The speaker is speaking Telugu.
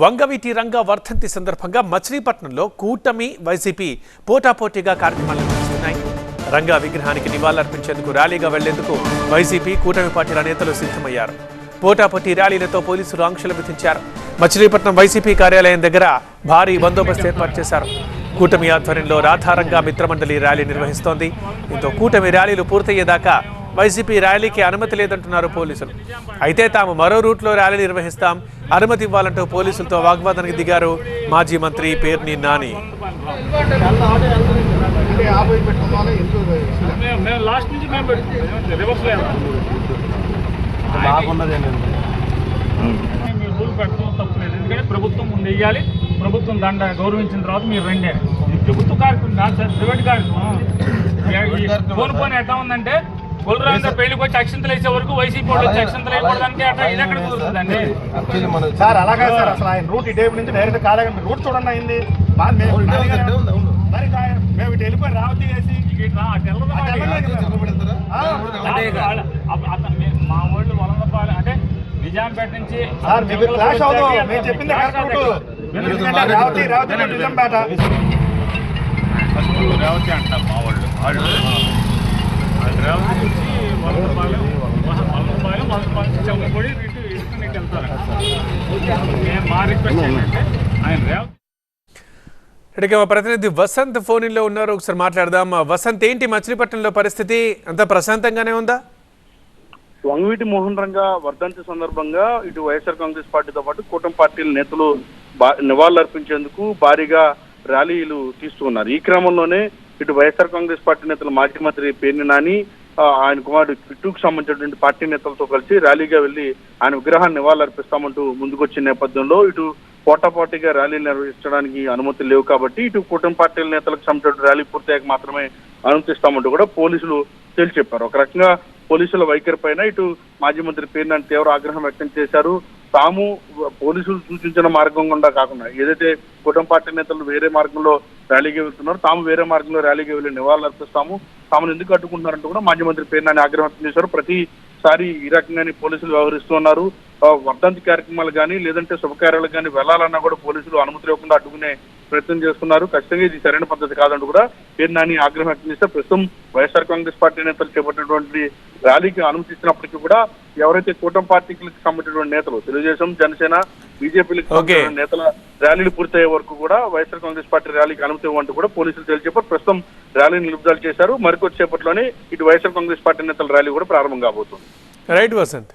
వంగవీటి రంగ వర్ధంతి సందర్భంగా మచిలీపట్నంలో కూటమి వైసీపీ పోటాపోటీగా కార్యక్రమాలు నిర్వహిస్తున్నాయి. రంగా విగ్రహానికి నివాళులర్పించేందుకు ర్యాలీగా వెళ్ళేందుకు వైసీపీ కూటమి పార్టీల నేతలు సిద్ధమయ్యారు. పోటాపోటీ ర్యాలీలతో పోలీసులు ఆంక్షలు విధించారు. మచిలీపట్నం వైసీపీ కార్యాలయం దగ్గర భారీ బందోబస్తు ఏర్పాటు చేశారు. కూటమి ఆధ్వర్యంలో రాధారంగా మిత్రమండలి ర్యాలీ నిర్వహిస్తోంది. దీంతో కూటమి ర్యాలీలు పూర్తయ్యేదాకా వైసీపీ ర్యాలీకి అనుమతి లేదంటున్నారు పోలీసులు అయితే తాము మరో రూట్లో ర్యాలీ నిర్వహిస్తాం అనుమతి ఇవ్వాలంటూ పోలీసులతో వాగ్వాదానికి దిగారు మాజీ మంత్రి పేర్ని నాని ప్రభుత్వం ముందు వెయ్యాలి ప్రభుత్వం దండ గౌరవించిన తర్వాత మీరు రెండే ప్రభుత్వ కార్యక్రమం కాదు సార్ ప్రైవేట్ కార్యక్రమం ఈ ఎట్లా ఉందంటే కొలరాంతా పెళ్ళికి వచ్చి అక్షంతలు వేసే వరకు వైసీపీ వచ్చి అక్షంతలు వేయకూడదానికి అట్లా ఇది ఎక్కడ కుదురుతుందండి? సార్ అలాగే సార్. అసలు ఆయన రూట్ ఇటే నుంచి డైరెక్ట్ కాలేగా రూట్ చూడండి అయింది. మరి మేము ఇటు వెళ్ళిపోయి రావతి చేసి. మీ- వాళ్ళు అంటే నిజాంపేట నుంచి క్లాష్ మేము చెప్పింది రావతి రావతి నిజాంపేట. రేవతి మా వాళ్ళు. వాళ్ళు వాళ్ళు నుంచి నుంచి ఇటు ఇటు నీకు వెళ్తారు మా రిక్వెస్ట్ ఏంటంటే ఆయన ఇక్కడికి మా ప్రతినిధి వసంత్ ఫోన్ ఉన్నారు. ఒకసారి మాట్లాడదాం. వసంత్ ఏంటి మచిలీపట్నంలో పరిస్థితి? అంత ప్రశాంతంగానే ఉందా? వంగవీటి మోహన్ రంగ వర్ధంతి సందర్భంగా ఇటు వైఎస్ఆర్ కాంగ్రెస్ పార్టీతో పాటు కూటమి పార్టీల నేతలు బా- నివాళులర్పించేందుకు భారీగా ర్యాలీలు తీస్తున్నారు ఈ క్రమంలోనే ఇటు వైఎస్ఆర్ కాంగ్రెస్ పార్టీ నేతలు మాజీ మంత్రి పేర్ని నాని ఆయన కుమారుడు కిట్టుకు సంబంధించినటువంటి పార్టీ నేతలతో కలిసి ర్యాలీగా వెళ్ళి ఆయన విగ్రహాన్ని నివాళులర్పిస్తామంటూ ముందుకొచ్చిన నేపథ్యంలో ఇటు పోటాపోటీగా ర్యాలీలు నిర్వహించడానికి అనుమతులు లేవు కాబట్టి ఇటు కూటమి పార్టీల నేతలకు సంబంధించిన ర్యాలీ పూర్తయ్యాక మాత్రమే అనుమతిస్తామంటూ కూడా పోలీసులు తేల్చి చెప్పారు ఒక రకంగా పోలీసుల వైఖరి పైన ఇటు మాజీ మంత్రి పేర్నాని తీవ్ర ఆగ్రహం వ్యక్తం చేశారు. తాము పోలీసులు సూచించిన మార్గం గుండా కాకుండా ఏదైతే కుటుంబ పార్టీ నేతలు వేరే మార్గంలో ర్యాలీకి వెళ్తున్నారు తాము వేరే మార్గంలో ర్యాలీకి వెళ్ళి నివాళులు అర్పిస్తాము. తాము ఎందుకు అడ్డుకుంటున్నారంటూ కూడా మాజీ మంత్రి పేర్నాని ఆగ్రహం వ్యక్తం చేశారు. ప్రతిసారి ఈ రకంగానే పోలీసులు వ్యవహరిస్తున్నారు వర్ధంతి కార్యక్రమాలు కానీ లేదంటే శుభకార్యాలకు కానీ వెళ్ళాలన్నా కూడా పోలీసులు అనుమతి లేకుండా అడ్డుకునే ప్రయత్నం చేస్తున్నారు. ఖచ్చితంగా ఇది సరైన పద్ధతి కాదంటూ కూడా పేరు నాని ఆగ్రహం వ్యక్తం చేస్తే ప్రస్తుతం వైఎస్ఆర్ కాంగ్రెస్ పార్టీ నేతలు చేపట్టినటువంటి ర్యాలీకి అనుమతి ఇచ్చినప్పటికీ కూడా ఎవరైతే కూటమి పార్టీకి సంబంధించినటువంటి నేతలు తెలుగుదేశం జనసేన బీజేపీలకు. సంబంధించిన నేతల ర్యాలీలు పూర్తయ్యే వరకు కూడా వైఎస్ఆర్ కాంగ్రెస్ పార్టీ ర్యాలీకి అనుమతి ఇవ్వంటూ కూడా పోలీసులు తెలియజేపారు ప్రస్తుతం ర్యాలీని నిలుపుదల చేశారు. మరికొద్దిసేపట్లోనే ఇటు వైఎస్ఆర్ కాంగ్రెస్ పార్టీ నేతల ర్యాలీ కూడా ప్రారంభం కాబోతుంది. రైట్ వసంత్.